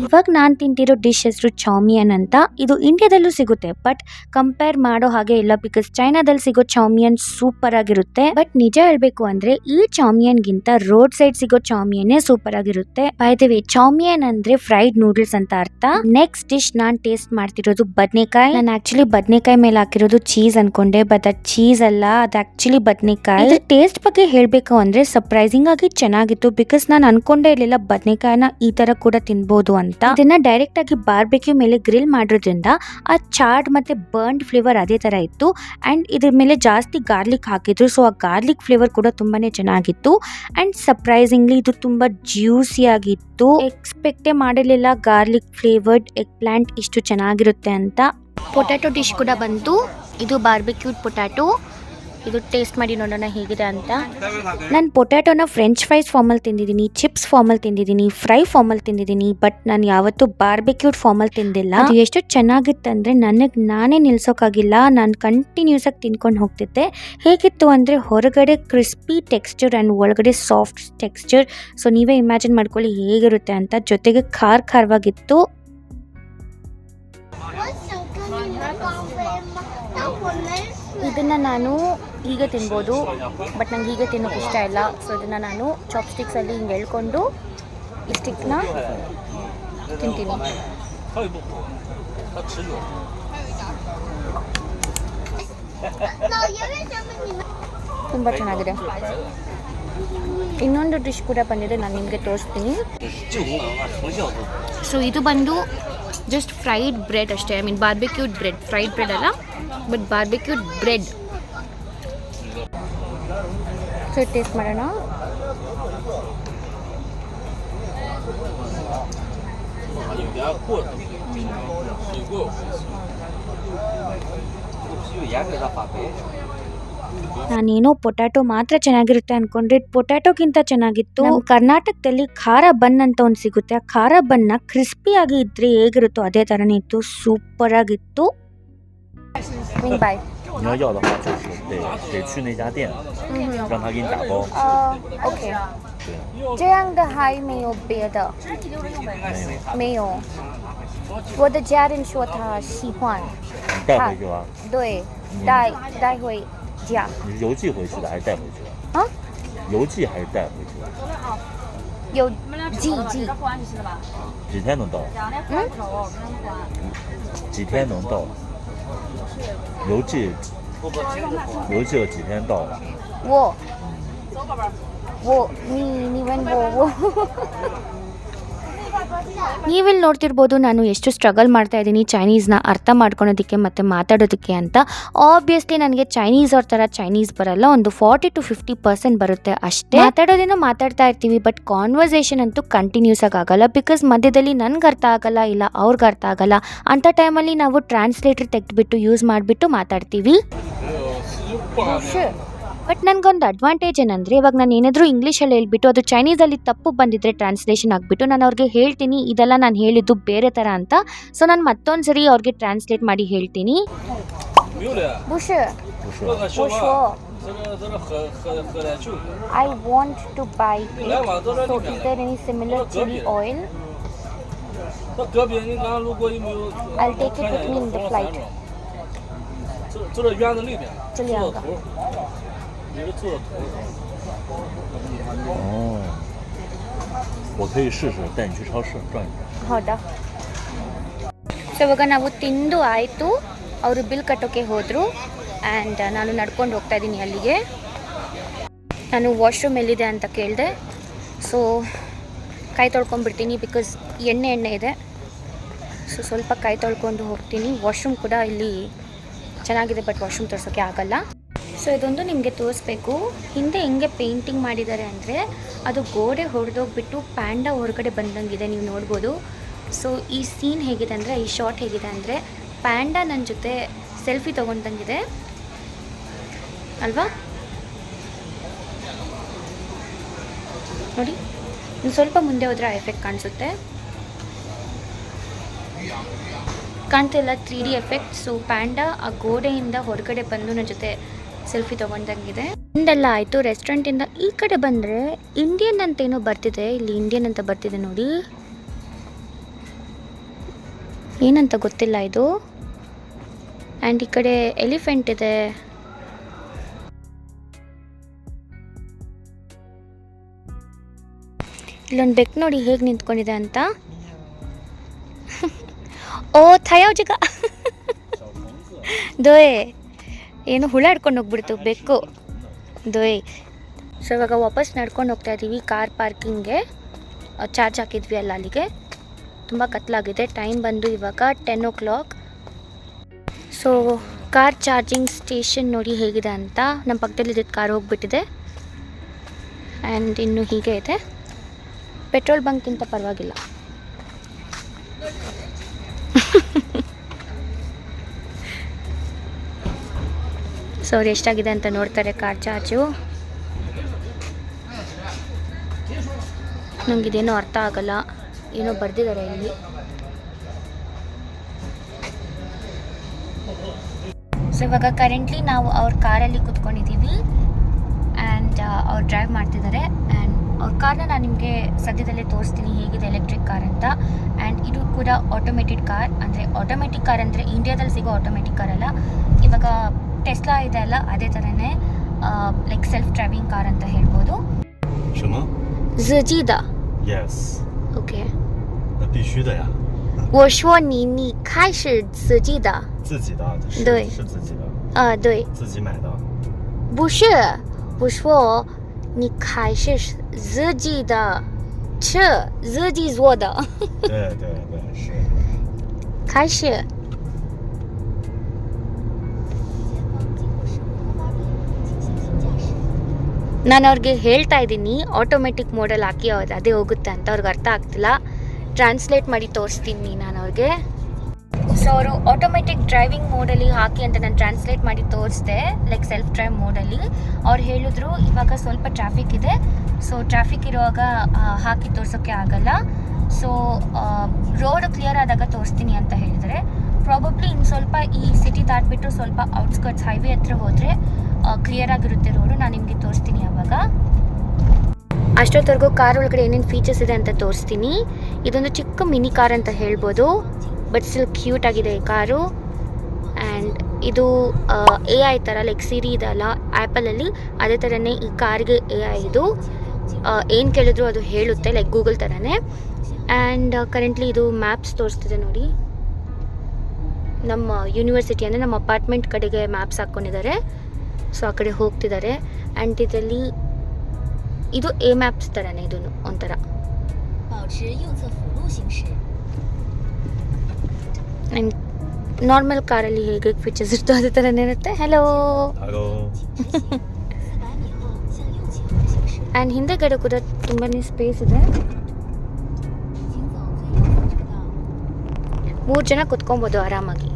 ಇವಾಗ ನಾನು ತಿಂತಿರೋ ಡಿಶ್ ಹೆಸರು ಚೌಮಿಯನ್ ಅಂತ, ಇದು ಇಂಡಿಯಾದಲ್ಲೂ ಸಿಗುತ್ತೆ ಬಟ್ ಕಂಪೇರ್ ಮಾಡೋ ಹಾಗೆ ಇಲ್ಲ ಬಿಕಾಸ್ ಚೈನಾದಲ್ಲಿ ಸಿಗೋ ಚೌಮಿಯನ್ ಸೂಪರ್ ಆಗಿರುತ್ತೆ. ಬಟ್ ನಿಜ ಹೇಳ್ಬೇಕು ಅಂದ್ರೆ, ಈ ಚೌಮಿಯನ್ಗಿಂತ ರೋಡ್ ಸೈಡ್ ಸಿಗೋ ಚೌಮಿಯನ್ನೇ ಸೂಪರ್ ಆಗಿರುತ್ತೆ. ವೇ ಚೌಮಿಯನ್ ಅಂದ್ರೆ ಫ್ರೈಡ್ ನೂಡಲ್ಸ್ ಅಂತ ಅರ್ಥ. ನೆಕ್ಸ್ಟ್ ಡಿಶ್ ನಾನ್ ಟೇಸ್ಟ್ ಮಾಡ್ತಿರೋದು ಬದನೆಕಾಯಿ. ನಾನು ಆಕ್ಚುಲಿ ಬದನೆಕಾಯಿ ಮೇಲೆ ಹಾಕಿರೋದು ಚೀಸ್ ಅನ್ಕೊಂಡೆ ಬಟ್ ಅದ್ ಚೀಸ್ ಅಲ್ಲ, ಅದು ಆಕ್ಚುಲಿ ಬದ್ನೆಕಾಯಿ. ಟೇಸ್ಟ್ ಬಗ್ಗೆ ಹೇಳ್ಬೇಕು ಅಂದ್ರೆ ಸರ್ಪ್ರೈಸಿಂಗ್ ಆಗಿ ಚೆನ್ನಾಗಿತ್ತು ಬಿಕಾಸ್ ನಾನು ಅನ್ಕೊಂಡೇ ಇರಲಿಲ್ಲ ಬದ್ನೆಕಾಯಿನ ಈ ತರ ತಿನ್ಬೋದು ಅಂತ. ಇದನ್ನ ಡೈರೆಕ್ಟ್ ಆಗಿ ಬಾರ್ಬೆಕ್ಯೂ ಮೇಲೆ ಗ್ರಿಲ್ ಮಾಡೋದ್ರಿಂದ ಆ ಚಾಟ್ ಮತ್ತೆ ಬರ್ನ್ಡ್ ಫ್ಲೇವರ್ ಅದೇ ತರ ಇತ್ತು. ಅಂಡ್ ಇದ್ರ ಮೇಲೆ ಜಾಸ್ತಿ ಗಾರ್ಲಿಕ್ ಹಾಕಿದ್ರು. ಸೊ ಆ ಗಾರ್ಲಿಕ್ ಫ್ಲೇವರ್ ಕೂಡ ತುಂಬಾನೇ ಚೆನ್ನಾಗಿತ್ತು. ಅಂಡ್ ಸರ್ಪ್ರೈಸಿಂಗ್ಲಿ ಇದು ತುಂಬಾ ಜ್ಯೂಸಿ ಆಗಿತ್ತು. ಎಕ್ಸ್ಪೆಕ್ಟೇ ಮಾಡಿರಲಿಲ್ಲ ಗಾರ್ಲಿಕ್ ಫ್ಲೇವರ್ಡ್ ಎಗ್ ಪ್ಲಾಂಟ್ ಇಷ್ಟು ಚೆನ್ನಾಗಿರುತ್ತೆ ಅಂತ. ಪೊಟ್ಯಾಟೊ ಡಿಶ್ ಕೂಡ ಬಂತು. ಇದು ಬಾರ್ಬೆಕ್ಯೂಡ್ ಪೊಟ್ಯಾಟೊ ಇದು ಟೇಸ್ಟ್ ಮಾಡಿ ನೋಡೋಣ ಹೇಗಿದೆ ಅಂತ. ನಾನು ಪೊಟ್ಯಾಟೋನ ಫ್ರೆಂಚ್ ಫ್ರೈಸ್ ಫಾರ್ಮಲ್ಲಿ ತಿಂದಿದ್ದೀನಿ ಚಿಪ್ಸ್ ಫಾರ್ಮಲ್ಲಿ ತಿಂದಿದ್ದೀನಿ ಫ್ರೈ ಫಾರ್ಮಲ್ಲಿ ತಿಂದಿದ್ದೀನಿ ಬಟ್ ನಾನು ಯಾವತ್ತೂ ಬಾರ್ಬೆಕ್ಯೂಡ್ ಫಾರ್ಮಲ್ಲಿ ತಿಂದಿಲ್ಲ. ಅದು ಎಷ್ಟು ಚೆನ್ನಾಗಿತ್ತಂದರೆ ನನಗೆ ನಾನೇ ನಿಲ್ಸೋಕ್ಕಾಗಿಲ್ಲ ನಾನು ಕಂಟಿನ್ಯೂಸ್ ಆಗಿ ತಿನ್ಕೊಂಡು ಹೋಗ್ತಿದ್ದೆ. ಹೇಗಿತ್ತು ಅಂದರೆ ಹೊರಗಡೆ ಕ್ರಿಸ್ಪಿ ಟೆಕ್ಸ್ಚರ್ ಆ್ಯಂಡ್ ಒಳಗಡೆ ಸಾಫ್ಟ್ ಟೆಕ್ಸ್ಚರ್ ಸೊ ನೀವೇ ಇಮ್ಯಾಜಿನ್ ಮಾಡ್ಕೊಳ್ಳಿ ಹೇಗಿರುತ್ತೆ ಅಂತ. ಜೊತೆಗೆ ಖಾರ ಖಾರವಾಗಿತ್ತು. ಇದನ್ನು ನಾನು ಹೀಗೆ ತಿನ್ಬೋದು ಬಟ್ ನಂಗೆ ಹೀಗೆ ತಿನ್ನೋಕೆ ಇಷ್ಟ ಇಲ್ಲ. ಸೊ ಇದನ್ನು ನಾನು ಚಾಪ್ ಸ್ಟಿಕ್ಸಲ್ಲಿ ಹಿಂಗೆ ಹೇಳ್ಕೊಂಡು ಈ ಸ್ಟಿಕ್ನ ತಿಂತೀನಿ. ತುಂಬ ಚೆನ್ನಾಗಿದೆ. ಇನ್ನೊಂದು ಡಿಶ್ ಕೂಡ ಬಂದಿದೆ, ನಾನು ನಿಮಗೆ ತೋರಿಸ್ತೀನಿ. ಸೊ ಇದು ಬಂದು ಜಸ್ಟ್ ಫ್ರೈಡ್ ಬ್ರೆಡ್ ಅಷ್ಟೇ. I mean barbecued bread fried bread ಅಲ್ಲ but barbecued bread so taste ಮಾಡೋಣ. ಯಾಕೆ ನಾನೇನೋ ಪೊಟ್ಯಾಟೊ ಮಾತ್ರ ಚೆನ್ನಾಗಿರುತ್ತೆ ಅನ್ಕೊಂಡ್ರೆ ಪೊಟ್ಯಾಟೊಗಿಂತ ಚೆನ್ನಾಗಿತ್ತು ನಮ್ಮ ಕರ್ನಾಟಕದಲ್ಲಿ ಖಾರ ಬನ್ ಅಂತ ಒಂದು ಸಿಗುತ್ತೆ ಆ ಖಾರ ಬನ್ನ ಕ್ರಿಸ್ಪಿ ಆಗಿ ಇದ್ರೆ ಹೇಗಿರುತ್ತೋ ಅದೇ ಥರನೇ ಇತ್ತು ಸೂಪರ್ ಆಗಿತ್ತು ಬಾಯ್ 你要要的话，就是得得去那家店，让他给你打包。 ಓಕೆ 对， 这样的还没有别的，没有。我的家人说他喜欢，你带回去吧。对，带带回 家。你是邮寄回去的还是带回去的？啊？邮寄还是带回去的？有寄寄，几天能到？嗯，几天能到？邮寄邮寄了几天到了？我我你你问我我。[laughs] ನೀವಿಲ್ಲಿ ನೋಡ್ತಿರ್ಬೋದು ನಾನು ಎಷ್ಟು ಸ್ಟ್ರಗಲ್ ಮಾಡ್ತಾ ಇದ್ದೀನಿ ಚೈನೀಸ್ನ ಅರ್ಥ ಮಾಡ್ಕೊಳೋದಕ್ಕೆ ಮತ್ತು ಮಾತಾಡೋದಕ್ಕೆ ಅಂತ. ಆಬ್ವಿಯಸ್ಲಿ ನನಗೆ ಚೈನೀಸ್ ಅವ್ರ ಥರ ಚೈನೀಸ್ ಬರಲ್ಲ ಒಂದು ಫಾರ್ಟಿ ಟು ಫಿಫ್ಟಿ ಪರ್ಸೆಂಟ್ ಬರುತ್ತೆ ಅಷ್ಟೇ. ಮಾತಾಡೋದೇನೋ ಮಾತಾಡ್ತಾ ಇರ್ತೀವಿ ಬಟ್ ಕಾನ್ವರ್ಸೇಷನ್ ಅಂತೂ ಕಂಟಿನ್ಯೂಸ್ ಆಗಿ ಆಗಲ್ಲ ಬಿಕಾಸ್ ಮಧ್ಯದಲ್ಲಿ ನನಗೆ ಅರ್ಥ ಆಗಲ್ಲ ಇಲ್ಲ ಅವ್ರಿಗೆ ಅರ್ಥ ಆಗಲ್ಲ ಅಂಥ ಟೈಮಲ್ಲಿ ನಾವು ಟ್ರಾನ್ಸ್ಲೇಟರ್ ತೆಗೆದುಬಿಟ್ಟು ಯೂಸ್ ಮಾಡಿಬಿಟ್ಟು ಮಾತಾಡ್ತೀವಿ. ಬಟ್ ನನಗೊಂದು ಅಡ್ವಾಂಟೇಜ್ ಏನಂದರೆ ಇವಾಗ ನಾನು ಏನಾದರೂ ಇಂಗ್ಲೀಷಲ್ಲಿ ಹೇಳ್ಬಿಟ್ಟು ಅದು ಚೈನೀಸಲ್ಲಿ ತಪ್ಪು ಬಂದಿದ್ರೆ ಟ್ರಾನ್ಸ್ಲೇಷನ್ ಆಗಿಬಿಟ್ಟು ನಾನು ಅವ್ರಿಗೆ ಹೇಳ್ತೀನಿ ಇದೆಲ್ಲ ನಾನು ಹೇಳಿದ್ದು ಬೇರೆ ಥರ ಅಂತ ಸೊ ನಾನು ಮತ್ತೊಂದು ಸರಿ ಅವ್ರಿಗೆ ಟ್ರಾನ್ಸ್ಲೇಟ್ ಮಾಡಿ ಹೇಳ್ತೀನಿ 没有嘞， bush 不是那，个小娃，这个这个喝喝喝点酒， I want to buy 来往到这 so 里 is 面。 there any similar chilli ಆಯಿಲ್那隔壁你看，如果有没有？ I'll take it with me in the flight. 这这这院子里面，这两个做的图，一个做的图。 哦，我可以试试带你去超市转一转。 ಹೌದಾ ಸೊ ಇವಾಗ ನಾವು ತಿಂದು ಆಯಿತು ಅವರು ಬಿಲ್ ಕಟ್ಟೋಕ್ಕೆ ಹೋದರು ಆ್ಯಂಡ್ ನಾನು ನಡ್ಕೊಂಡು ಹೋಗ್ತಾ ಇದ್ದೀನಿ ಅಲ್ಲಿಗೆ ನಾನು ವಾಶ್ರೂಮ್ ಎಲ್ಲಿದೆ ಅಂತ ಕೇಳಿದೆ ಸೊ ಕೈ ತೊಳ್ಕೊಂಡ್ಬಿಡ್ತೀನಿ ಬಿಕಾಸ್ ಎಣ್ಣೆ ಎಣ್ಣೆ ಇದೆ ಸೊ ಸ್ವಲ್ಪ ಕೈ ತೊಳ್ಕೊಂಡು ಹೋಗ್ತೀನಿ ವಾಶ್ರೂಮ್ ಕೂಡ ಇಲ್ಲಿ ಚೆನ್ನಾಗಿದೆ ಬಟ್ ವಾಶ್ರೂಮ್ ತೋರ್ಸೋಕ್ಕೆ ಆಗಲ್ಲ ಸೊ ಇದೊಂದು ನಿಮಗೆ ತೋರಿಸ್ಬೇಕು. ಹಿಂದೆ ಹೆಂಗೆ ಪೇಂಟಿಂಗ್ ಮಾಡಿದ್ದಾರೆ ಅಂದರೆ, ಅದು ಗೋಡೆ ಹೊಡೆದೋಗ್ಬಿಟ್ಟು ಪ್ಯಾಂಡ ಹೊರಗಡೆ ಬಂದಂಗಿದೆ, ನೀವು ನೋಡ್ಬೋದು. ಸೊ ಈ ಸೀನ್ ಹೇಗಿದೆ ಅಂದರೆ, ಈ ಶಾರ್ಟ್ ಹೇಗಿದೆ ಅಂದರೆ ಪ್ಯಾಂಡಾ ನನ್ನ ಜೊತೆ ಸೆಲ್ಫಿ ತೊಗೊಂಡಂಗಿದೆ. ಅಲ್ವಾ? ನೋಡಿ ಸ್ವಲ್ಪ ಮುಂದೆ ಹೋದ್ರೆ ಆ ಎಫೆಕ್ಟ್ ಕಾಣಿಸುತ್ತೆ. ಕಾಣ್ತಿಲ್ಲ three D effect so panda ಆ ಗೋಡೆಯಿಂದ ಹೊರಗಡೆ ಬಂದು ನನ್ನ ಜೊತೆ ಸೆಲ್ಫಿ ತೊಗೊಂಡಂಗಿದೆ. ಹಿಂದೆಲ್ಲ ಆಯಿತು ರೆಸ್ಟೋರೆಂಟಿಂದ ಈ ಕಡೆ ಬಂದರೆ ಇಂಡಿಯನ್ ಅಂತ ಏನೋ ಬರ್ತಿದೆ. ಇಲ್ಲಿ ಇಂಡಿಯನ್ ಅಂತ ಬರ್ತಿದೆ ನೋಡಿ. ಏನಂತ ಗೊತ್ತಿಲ್ಲ ಇದು. ಆ್ಯಂಡ್ ಈ ಕಡೆ ಎಲಿಫೆಂಟ್ ಇದೆ. ಇಲ್ಲೊಂದು ಬೆಕ್ ನೋಡಿ ಹೇಗೆ ನಿಂತ್ಕೊಂಡಿದೆ ಅಂತ. [laughs] ಓ, ಥಯೋಜಿಗ. [laughs] ದೋಯ್. ಏನು ಹುಳ ಹಿಡ್ಕೊಂಡು ಹೋಗ್ಬಿಡ್ತು, ಬೆಕ್ಕು. ದೊಯ್, ಸೊ ಇವಾಗ ವಾಪಸ್ ನಡ್ಕೊಂಡು ಹೋಗ್ತಾ ಇದ್ದೀವಿ ಕಾರ್ ಪಾರ್ಕಿಂಗ್ಗೆ. ಚಾರ್ಜ್ ಹಾಕಿದ್ವಿ ಅಲ್ಲ ಅಲ್ಲಿಗೆ. ತುಂಬ ಕತ್ಲಾಗಿದೆ, ಟೈಮ್ ಬಂದು ಇವಾಗ ten o'clock. So car charging station ನೋಡಿ ಹೇಗಿದೆ ಅಂತ. ನಮ್ಮ ಪಕ್ಕದಲ್ಲಿ ಕಾರ್ ಹೋಗ್ಬಿಟ್ಟಿದೆ. ಆ್ಯಂಡ್ ಇನ್ನು ಹೀಗೆ ಇದೆ. ಪೆಟ್ರೋಲ್ ಬಂಕ್ಗಿಂತ ಪರವಾಗಿಲ್ಲ. ಸೊ ಅವ್ರು ಎಷ್ಟಾಗಿದೆ ಅಂತ ನೋಡ್ತಾರೆ ಕಾರ್ ಚಾರ್ಜು. ನಂಗೆ ಇದೇನೋ ಅರ್ಥ ಆಗಲ್ಲ. ಏನೋ ಬರ್ದಿದ್ದಾರೆ ಇಲ್ಲಿ. ಸೊ ಇವಾಗ ಕರೆಂಟ್ಲಿ ನಾವು ಅವ್ರ ಕಾರಲ್ಲಿ ಕುತ್ಕೊಂಡಿದ್ದೀವಿ. ಆ್ಯಂಡ್ ಅವ್ರು ಡ್ರೈವ್ ಮಾಡ್ತಿದ್ದಾರೆ. ಆ್ಯಂಡ್ ಅವ್ರ ಕಾರ್ನ ನಾನು ನಿಮಗೆ ಸದ್ಯದಲ್ಲೇ ತೋರಿಸ್ತೀನಿ ಹೇಗಿದೆ ಎಲೆಕ್ಟ್ರಿಕ್ ಕಾರ್ ಅಂತ. ಆ್ಯಂಡ್ ಇದು ಕೂಡ ಆಟೋಮೆಟಿಕ್ ಕಾರ್ ಅಂದರೆ ಆಟೋಮೆಟಿಕ್ ಕಾರ್ ಅಂದರೆ ಇಂಡಿಯಾದಲ್ಲಿ ಸಿಗೋ ಆಟೋಮೆಟಿಕ್ ಕಾರ್ ಅಲ್ಲ. ಇವಾಗ ಟೆಸ್ಲಾ ಇದೆ ಅಲ್ಲ ಅದೇ ಥರನೇ ಲೈಕ್ ಸೆಲ್ಫ್ ಡ್ರೈವಿಂಗ್ ಕಾರ್ ಅಂತ ಹೇಳ್ಬೋದು 什么 ಝಜೀದಾ ？Yes， ಓಕೆ 那必须的呀，我说你你开始自己的自己的是对是自己的，啊对自己买的。不是我说你开始自己的车自己做的对对对，是。开始 ನಾನು ಅವ್ರಿಗೆ ಹೇಳ್ತಾ ಇದ್ದೀನಿ ಆಟೋಮೆಟಿಕ್ ಮೋಡಲ್ ಹಾಕಿ ಅವ್ರು ಅದೇ ಹೋಗುತ್ತೆ ಅಂತ ಅವ್ರಿಗೆ ಅರ್ಥ ಆಗ್ತಿಲ್ಲ. ಟ್ರಾನ್ಸ್ಲೇಟ್ ಮಾಡಿ ತೋರಿಸ್ತೀನಿ ನಾನು ಅವ್ರಿಗೆ. ಸೊ ಅವರು ಆಟೋಮೆಟಿಕ್ ಡ್ರೈವಿಂಗ್ ಮೋಡಲ್ಲಿ ಹಾಕಿ ಅಂತ ನಾನು ಟ್ರಾನ್ಸ್ಲೇಟ್ ಮಾಡಿ ತೋರಿಸ್ದೆ ಲೈಕ್ ಸೆಲ್ಫ್ ಡ್ರೈವ್ ಮೋಡಲ್ಲಿ ಅವ್ರು ಹೇಳಿದ್ರು, ಇವಾಗ ಸ್ವಲ್ಪ ಟ್ರಾಫಿಕ್ ಇದೆ. ಸೊ ಟ್ರಾಫಿಕ್ ಇರುವಾಗ ಹಾಕಿ ತೋರಿಸೋಕ್ಕೆ ಆಗಲ್ಲ. ಸೊ ರೋಡ್ ಕ್ಲಿಯರ್ ಆದಾಗ ತೋರಿಸ್ತೀನಿ ಅಂತ ಹೇಳಿದರೆ ಪ್ರಾಬಬ್ಲಿ ಇನ್ನು ಸ್ವಲ್ಪ ಈ ಸಿಟಿ ದಾಟ್ಬಿಟ್ಟು ಸ್ವಲ್ಪ ಔಟ್ಸ್ಕರ್ಟ್ಸ್ ಹೈವೇ ಹತ್ರ ಹೋದರೆ ಕ್ಲಿಯರ್ ಆಗಿರುತ್ತೆ ರೋಡು ನಾನು ನಿಮಗೆ ತೋರಿಸ್ತೀನಿ ಅವಾಗ. ಅಷ್ಟೊತ್ತವರೆಗೂ ಕಾರ್ ಒಳಗಡೆ ಏನೇನು ಫೀಚರ್ಸ್ ಇದೆ ಅಂತ ತೋರಿಸ್ತೀನಿ. ಇದೊಂದು ಚಿಕ್ಕ ಮಿನಿ ಕಾರ್ ಅಂತ ಹೇಳ್ಬೋದು. ಬಟ್ ಸ್ಟಿಲ್ ಕ್ಯೂಟ್ ಆಗಿದೆ ಈ ಕಾರು. ಆ್ಯಂಡ್ ಇದು ಎ ಐ ಥರ ಲೈಕ್ ಸಿರಿ ಇದಲ್ಲ ಆ್ಯಪಲಲ್ಲಿ ಅದೇ ಥರನೇ ಈ ಕಾರ್ಗೆ ಎ ಐ ಇದು. ಏನು ಕೇಳಿದ್ರು ಅದು ಹೇಳುತ್ತೆ ಲೈಕ್ ಗೂಗಲ್ ಥರನೇ ಆ್ಯಂಡ್ ಕರೆಂಟ್ಲಿ ಇದು ಮ್ಯಾಪ್ಸ್ ತೋರಿಸ್ತಿದೆ ನೋಡಿ. ನಮ್ಮ ಯೂನಿವರ್ಸಿಟಿ ಅಂದರೆ ನಮ್ಮ ಅಪಾರ್ಟ್ಮೆಂಟ್ ಕಡೆಗೆ ಮ್ಯಾಪ್ಸ್ ಹಾಕ್ಕೊಂಡಿದ್ದಾರೆ ಸೊ ಆ ಕಡೆ ಹೋಗ್ತಿದ್ದಾರೆ ಆ್ಯಂಡ್ ಇದರಲ್ಲಿ ಇದು ಎ ಮ್ಯಾಪ್ಸ್ ಥರನೇ ಇದನ್ನು ಒಂಥರ. ನಾರ್ಮಲ್ ಕಾರಲ್ಲಿ ಹೇಗೆ ಫೀಚರ್ಸ್ ಇರ್ತೋ ಅದೇ ಥರನೇ ಇರುತ್ತೆ. ಹಲೋ ಆ್ಯಂಡ್ ಹಿಂದೆಗಡೆ ಕೂಡ ತುಂಬಾ ಸ್ಪೇಸ್ ಇದೆ. ಮೂರು ಜನ ಕುತ್ಕೊಬೋದು ಆರಾಮಾಗಿ.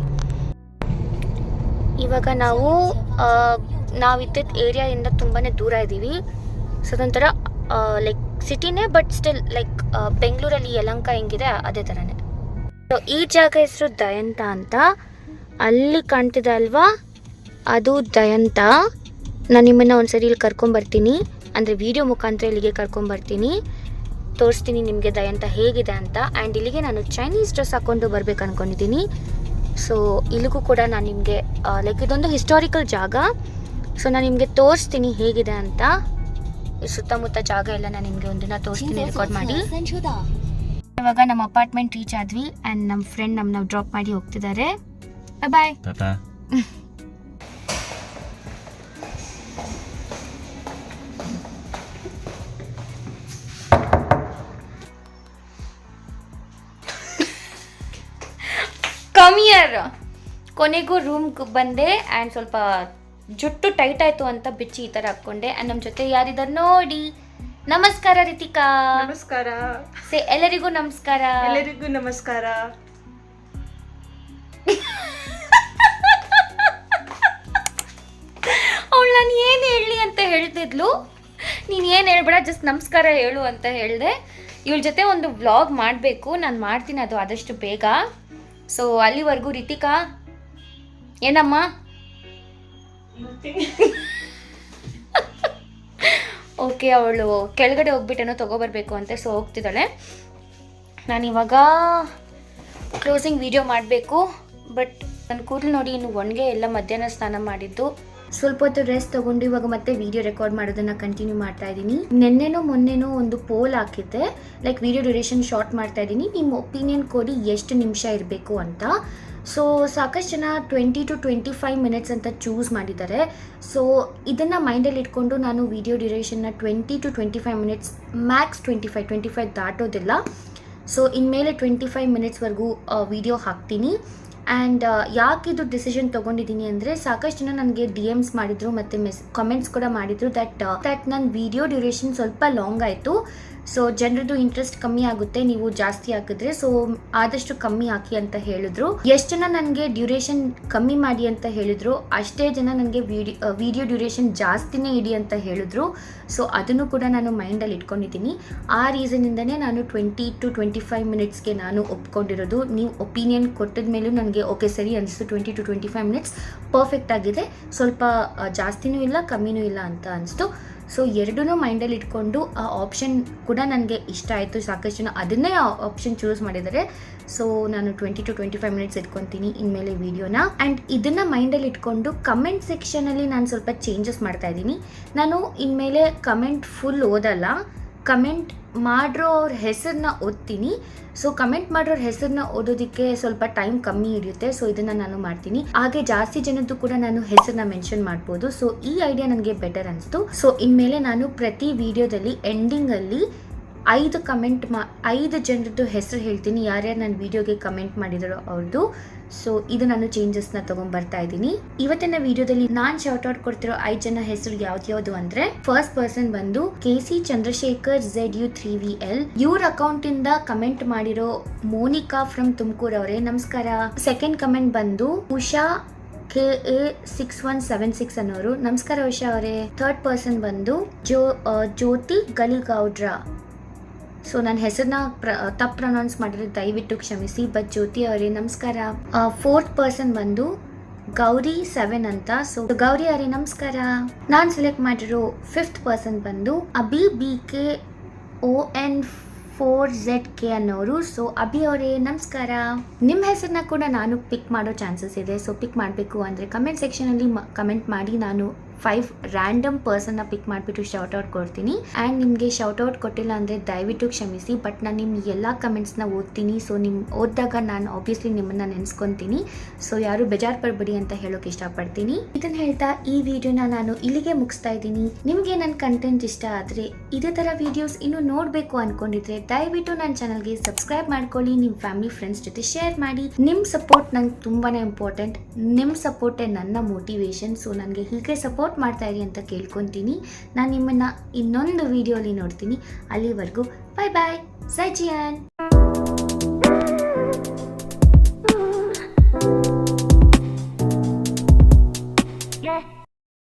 ಇವಾಗ ನಾವು ನಾವಿದ್ದಿದ್ದ ಏರಿಯಾದಿಂದ ತುಂಬಾ ದೂರ ಇದ್ದೀವಿ. ಸೊ ಅದೊಂಥರ ಲೈಕ್ ಸಿಟಿನೇ ಬಟ್ ಸ್ಟಿಲ್ ಲೈಕ್ ಬೆಂಗಳೂರಲ್ಲಿ ಯಲಂಕ ಹೆಂಗಿದೆ ಅದೇ ಥರನೇ ಸೊ ಈ ಜಾಗ ಹೆಸರು ದಯಂತ ಅಂತ. ಅಲ್ಲಿ ಕಾಣ್ತಿದೆ ಅಲ್ವಾ? ಅದು ದಯಂತ. ನಾನು ನಿಮ್ಮನ್ನು ಒಂದ್ಸರಿ ಇಲ್ಲಿ ಕರ್ಕೊಂಬರ್ತೀನಿ. ಅಂದರೆ ವಿಡಿಯೋ ಮುಖಾಂತರ ಇಲ್ಲಿಗೆ ಕರ್ಕೊಂಬರ್ತೀನಿ. ತೋರಿಸ್ತೀನಿ ನಿಮಗೆ ದಯಂತ ಹೇಗಿದೆ ಅಂತ. ಆ್ಯಂಡ್ ಇಲ್ಲಿಗೆ ನಾನು ಚೈನೀಸ್ ಡ್ರೆಸ್ ಹಾಕ್ಕೊಂಡು ಬರ್ಬೇಕು ಅನ್ಕೊಂಡಿದ್ದೀನಿ. ಸೊ ಇಲ್ಲಿಗೂ ಕೂಡ ನಾನು ನಿಮಗೆ ಲೈಕ್ ಇದೊಂದು ಹಿಸ್ಟಾರಿಕಲ್ ಜಾಗ. ಸೊ ನಾನು ನಿಮಗೆ ತೋರಿಸ್ತೀನಿ ಹೇಗಿದೆ ಅಂತ. ಸುತ್ತಮುತ್ತ ಜಾಗ ಎಲ್ಲ ನಾನು ನಿಮಗೆ ಒಂದಿನ ತೋರಿಸ್ತೀನಿ ರೆಕಾರ್ಡ್ ಮಾಡಿ. ಇವಾಗ ನಮ್ಮ ಅಪಾರ್ಟ್ಮೆಂಟ್ ರೀಚ್ ಆದ್ವಿ ಆ್ಯಂಡ್ ನಮ್ಮ ಫ್ರೆಂಡ್ ನಮ್ಮನ್ನ ಡ್ರಾಪ್ ಮಾಡಿ ಹೋಗ್ತಿದ್ದಾರೆ. ಬಾಯ್ ಕಮಿಯರ್ ಕೊನೆಗೂ ರೂಮ್ಗೆ ಬಂದೆ ಆ್ಯಂಡ್ ಸ್ವಲ್ಪ ಜುಟ್ಟು ಟೈಟ್ ಆಯ್ತು ಅಂತ ಬಿಚ್ಚಿ ಈ ತರ ಹಾಕೊಂಡೆ ನಮ್ ನಮ್ಮ ಜೊತೆ ಯಾರಿದ್ದಾರೆ ನೋಡಿ. ನಮಸ್ಕಾರ ರಿತಿಕಾ. ನಮಸ್ಕಾರ. ಸೇ ಎಲ್ಲರಿಗೂ ನಮಸ್ಕಾರ. ಎಲ್ಲರಿಗೂ ನಮಸ್ಕಾರ. ಅವಳು ನಾನು ಏನು ಹೇಳಲಿ ಅಂತ ಹೇಳ್ತಿದ್ಲು? ನೀನು ಏನು ಹೇಳ್ಬೇಡ ಜಸ್ಟ್ ನಮಸ್ಕಾರ ಹೇಳು ಅಂತ ಹೇಳಿದೆ. ಇವಳ ಜೊತೆ ಒಂದು ವ್ಲಾಗ್ ಮಾಡಬೇಕು. ನಾನು ಮಾಡ್ತೀನಿ ಅದು ಆದಷ್ಟು ಬೇಗ. ಸೊ ಅಲ್ಲಿವರೆಗೂ ರಿತಿಕಾ. ಏನಮ್ಮ? ಓಕೆ [laughs] ಅವಳು ಕೆಳಗಡೆ ಹೋಗ್ಬಿಟ್ಟೇನೋ ತೊಗೊಬರ್ಬೇಕು ಅಂತ ಸೊ ಹೋಗ್ತಿದ್ದಾಳೆ. ಇವಾಗ ಕ್ಲೋಸಿಂಗ್ ವಿಡಿಯೋ ಮಾಡಬೇಕು ಬಟ್ ನನ್ನ ಕೂದಲು ನೋಡಿ ಇನ್ನು ಒಣಗೆ ಎಲ್ಲ ಮಧ್ಯಾಹ್ನ ಸ್ನಾನ ಮಾಡಿದ್ದು. ಸ್ವಲ್ಪ ಹೊತ್ತು ರೆಸ್ಟ್ ತಗೊಂಡು ಇವಾಗ ಮತ್ತೆ ವಿಡಿಯೋ ರೆಕಾರ್ಡ್ ಮಾಡೋದನ್ನ ಕಂಟಿನ್ಯೂ ಮಾಡ್ತಾ ಇದ್ದೀನಿ. ನಿನ್ನೆನೋ ಮೊನ್ನೆನೋ ಒಂದು ಪೋಲ್ ಹಾಕಿದ್ದೆ ಲೈಕ್ ವಿಡಿಯೋ ಡ್ಯೂರೇಷನ್ ಶಾರ್ಟ್ ಮಾಡ್ತಾ ಇದ್ದೀನಿ. ನಿಮ್ಮ ಒಪಿನಿಯನ್ ಕೊಡಿ, ಎಷ್ಟು ನಿಮಿಷ ಇರಬೇಕು ಅಂತ. ಸೊ ಸಾಕಷ್ಟು ಜನ twenty to twenty five minutes ಅಂತ ಚೂಸ್ ಮಾಡಿದ್ದಾರೆ. ಸೊ ಇದನ್ನು ಮೈಂಡಲ್ಲಿ ಇಟ್ಕೊಂಡು ನಾನು video ಡ್ಯೂರೇಷನ್ನ twenty to twenty five minutes max twenty five twenty five ದಾಟೋದಿಲ್ಲ. So ಇನ್ಮೇಲೆ ಟ್ವೆಂಟಿ ಫೈವ್ ಮಿನಿಟ್ಸ್ವರೆಗೂ ವಿಡಿಯೋ ಹಾಕ್ತೀನಿ. ಆ್ಯಂಡ್ ಯಾಕೆ ಇದು ಡಿಸಿಷನ್ ತೊಗೊಂಡಿದ್ದೀನಿ ಅಂದರೆ, ಸಾಕಷ್ಟು ಜನ ನನಗೆ ಡಿ ಎಮ್ಸ್ ಮಾಡಿದ್ರು ಮತ್ತು ಮೆಸ್ ಕಮೆಂಟ್ಸ್ ಕೂಡ ಮಾಡಿದ್ರು ದಟ್ ದಟ್ ನನ್ನ ವಿಡಿಯೋ ಡ್ಯೂರೇಷನ್ ಸ್ವಲ್ಪ ಲಾಂಗ್ ಆಯಿತು. ಸೊ ಜನರದ್ದು ಇಂಟ್ರೆಸ್ಟ್ ಕಮ್ಮಿ ಆಗುತ್ತೆ, ನೀವು ಜಾಸ್ತಿ ಹಾಕಿದ್ರೆ. ಸೊ ಆದಷ್ಟು ಕಮ್ಮಿ ಹಾಕಿ ಅಂತ ಹೇಳಿದ್ರು. ಎಷ್ಟು ಜನ ನನಗೆ ಡ್ಯೂರೇಷನ್ ಕಮ್ಮಿ ಮಾಡಿ ಅಂತ ಹೇಳಿದ್ರು, ಅಷ್ಟೇ ಜನ ನನಗೆ ವಿಡಿಯೋ ವಿಡಿಯೋ ಡ್ಯೂರೇಷನ್ ಜಾಸ್ತಿನೇ ಇಡಿ ಅಂತ ಹೇಳಿದ್ರು. ಸೊ ಅದನ್ನು ಕೂಡ ನಾನು ಮೈಂಡಲ್ಲಿ ಇಟ್ಕೊಂಡಿದ್ದೀನಿ. ಆ ರೀಸನಿಂದನೇ ನಾನು ಟ್ವೆಂಟಿ ಟು ಟ್ವೆಂಟಿ ಫೈವ್ ಮಿನಿಟ್ಸ್ಗೆ ನಾನು ಒಪ್ಕೊಂಡಿರೋದು. ನೀವು ಒಪಿನಿಯನ್ ಕೊಟ್ಟಿದ ಮೇಲೂ ನನಗೆ ಓಕೆ ಸರಿ ಅನಿಸ್ತು twenty to twenty five minutes perfect ಆಗಿದೆ. ಸ್ವಲ್ಪ ಜಾಸ್ತಿನೂ ಇಲ್ಲ, ಕಮ್ಮಿನೂ ಇಲ್ಲ ಅಂತ ಅನಿಸ್ತು. ಸೊ ಎರಡೂ ಮೈಂಡಲ್ಲಿ ಇಟ್ಕೊಂಡು, ಆ ಆಪ್ಷನ್ ಕೂಡ ನನಗೆ ಇಷ್ಟ ಆಯಿತು, ಸಾಕಷ್ಟು ಜನ ಅದನ್ನೇ ಆಪ್ಷನ್ ಚೂಸ್ ಮಾಡಿದ್ದಾರೆ. ಸೊ ನಾನು twenty to twenty five minutes ಇಟ್ಕೊತೀನಿ ಇನ್ಮೇಲೆ ವೀಡಿಯೋನ ಆ್ಯಂಡ್ ಇದನ್ನು ಮೈಂಡಲ್ಲಿ ಇಟ್ಕೊಂಡು ಕಮೆಂಟ್ ಸೆಕ್ಷನಲ್ಲಿ ನಾನು ಸ್ವಲ್ಪ ಚೇಂಜಸ್ ಮಾಡ್ತಾ ಇದ್ದೀನಿ. ನಾನು ಇನ್ಮೇಲೆ ಕಮೆಂಟ್ ಫುಲ್ ಓದಲ್ಲ, ಕಮೆಂಟ್ ಮಾಡಿರೋ ಅವ್ರ ಹೆಸರನ್ನ ಓದ್ತೀನಿ. ಸೊ ಕಮೆಂಟ್ ಮಾಡಿರೋರ ಹೆಸರನ್ನ ಓದೋದಕ್ಕೆ ಸ್ವಲ್ಪ ಟೈಮ್ ಕಮ್ಮಿ ಇರುತ್ತೆ. ಸೊ ಇದನ್ನ ನಾನು ಮಾಡ್ತೀನಿ. ಹಾಗೆ ಜಾಸ್ತಿ ಜನದ್ದು ಕೂಡ ನಾನು ಹೆಸರನ್ನ ಮೆನ್ಷನ್ ಮಾಡ್ಬೋದು. ಸೊ ಈ ಐಡಿಯಾ ನನಗೆ ಬೆಟರ್ ಅನಿಸ್ತು. ಸೊ ಇನ್ಮೇಲೆ ನಾನು ಪ್ರತಿ ವಿಡಿಯೋದಲ್ಲಿ ಎಂಡಿಂಗಲ್ಲಿ ಐದು ಕಮೆಂಟ್ ಮಾ, ಐದು ಜನರದ್ದು ಹೆಸರು ಹೇಳ್ತೀನಿ. ಯಾರ್ಯಾರು ನನ್ನ ವಿಡಿಯೋಗೆ ಕಮೆಂಟ್ ಮಾಡಿದರೋ ಅವ್ರದ್ದು ಸೊ ಇದು ನಾನು ಚೇಂಜಸ್ನ ತೊಗೊಂಡ್ಬರ್ತಾ ಇದ್ದೀನಿ. ಇವತ್ತಿನ ವಿಡಿಯೋದಲ್ಲಿ ನಾನು ಶಾರ್ಟ್ ಔಟ್ ಕೊಡ್ತಿರೋ ಐದು ಜನ ಹೆಸರು ಯಾವ್ದು ಅಂದ್ರೆ ಫಸ್ಟ್ ಪರ್ಸನ್ ಬಂದು K C Chandrashekar Z U three V L ಇವ್ರ ಅಕೌಂಟ್ ಇಂದ ಕಮೆಂಟ್ ಮಾಡಿರೋ ಮೋನಿಕಾ ಫ್ರಮ್ ತುಮಕೂರು ಅವರೇ, ನಮಸ್ಕಾರ. ಸೆಕೆಂಡ್ ಕಮೆಂಟ್ ಬಂದು Usha K A six one seven six ಅನ್ನೋರು. ನಮಸ್ಕಾರ ಉಷಾ ಅವರೇ. ಥರ್ಡ್ ಪರ್ಸನ್ ಬಂದು ಜೋ ಜ್ಯೋತಿ ಗಲಿಗೌಡ್ರ. ಸೊ ನನ್ನ ಹೆಸರನ್ನ ಪ್ರ ತಪ್ಪು ಪ್ರೊನೌನ್ಸ್ ಮಾಡಿದ್ರೆ ದಯವಿಟ್ಟು ಕ್ಷಮಿಸಿ. ಬಟ್ ಜ್ಯೋತಿ ಅವರೇ, ನಮಸ್ಕಾರ. ಫೋರ್ತ್ ಪರ್ಸನ್ ಬಂದು ಗೌರಿ ಸೆವೆನ್ ಅಂತ. ಸೊ ಗೌರಿ ಅವರೇ, ನಮಸ್ಕಾರ. ನಾನು ಸೆಲೆಕ್ಟ್ ಮಾಡಿರೋ ಫಿಫ್ತ್ ಪರ್ಸನ್ ಬಂದು Abi B K O N four Z K ಅನ್ನೋರು. ಸೊ ಅಭಿ ಅವರೇ, ನಮಸ್ಕಾರ. ನಿಮ್ಮ ಹೆಸರನ್ನ ಕೂಡ ನಾನು ಪಿಕ್ ಮಾಡೋ ಚಾನ್ಸಸ್ ಇದೆ. ಸೊ ಪಿಕ್ ಮಾಡಬೇಕು ಅಂದರೆ ಕಮೆಂಟ್ ಸೆಕ್ಷನಲ್ಲಿ ಕಮೆಂಟ್ ಮಾಡಿ ನಾನು ಫೈವ್ ರ್ಯಾಂಡಮ್ ಪರ್ಸನ್ನ ಪಿಕ್ ಮಾಡಿಬಿಟ್ಟು ಔಟ್ ಕೊಡ್ತೀನಿ. ಆ್ಯಂಡ್ ನಿಮಗೆ ಶೌಟ್ ಔಟ್ ಕೊಟ್ಟಿಲ್ಲ ಅಂದರೆ ದಯವಿಟ್ಟು ಕ್ಷಮಿಸಿ ಬಟ್ ನಾನು ನಿಮ್ಮ ಎಲ್ಲ ಕಮೆಂಟ್ಸ್ನ ಓದ್ತೀನಿ. ಸೊ ನಿಮ್ಮ ಓದಿದಾಗ ನಾನು ಆಬ್ವಿಯಸ್ಲಿ ನಿಮ್ಮನ್ನು ನೆನೆಸ್ಕೊತೀನಿ. ಸೊ ಯಾರು ಬೇಜಾರು ಪಡಬೇಡಿ ಅಂತ ಹೇಳೋಕೆ ಇಷ್ಟಪಡ್ತೀನಿ. ಇದನ್ನು ಹೇಳ್ತಾ ಈ ವಿಡಿಯೋನ ನಾನು ಇಲ್ಲಿಗೆ ಮುಗಿಸ್ತಾ ಇದ್ದೀನಿ. ನಿಮಗೆ ನನ್ನ ಕಂಟೆಂಟ್ ಇಷ್ಟ ಆದರೆ ಇದೇ ಥರ ವಿಡಿಯೋಸ್ ಇನ್ನೂ ನೋಡಬೇಕು ಅಂದ್ಕೊಂಡಿದ್ರೆ ದಯವಿಟ್ಟು ನನ್ನ ಚಾನಲ್ಗೆ ಸಬ್ಸ್ಕ್ರೈಬ್ ಮಾಡ್ಕೊಳ್ಳಿ. ನಿಮ್ಮ ಫ್ಯಾಮಿಲಿ ಫ್ರೆಂಡ್ಸ್ ಜೊತೆ ಶೇರ್ ಮಾಡಿ. ನಿಮ್ಮ ಸಪೋರ್ಟ್ ನಂಗೆ ತುಂಬಾ ಇಂಪಾರ್ಟೆಂಟ್ ನಿಮ್ಮ ಸಪೋರ್ಟೇ ನನ್ನ ಮೋಟಿವೇಶನ್ ಸೊ ನನಗೆ ಹೀಗೆ ಸಪೋರ್ಟ್ ಮಾಡ್ತಾ ಇರಿ ಅಂತ ಕೇಳ್ಕೊತೀನಿ. ನಾನು ನಿಮ್ಮನ್ನು ಇನ್ನೊಂದು ವಿಡಿಯೋಲಿ ನೋಡ್ತೀನಿ. ಅಲ್ಲಿವರೆಗೂ ಬಾಯ್ ಬಾಯ್ ಸೈ ಜಿಯಾನ್.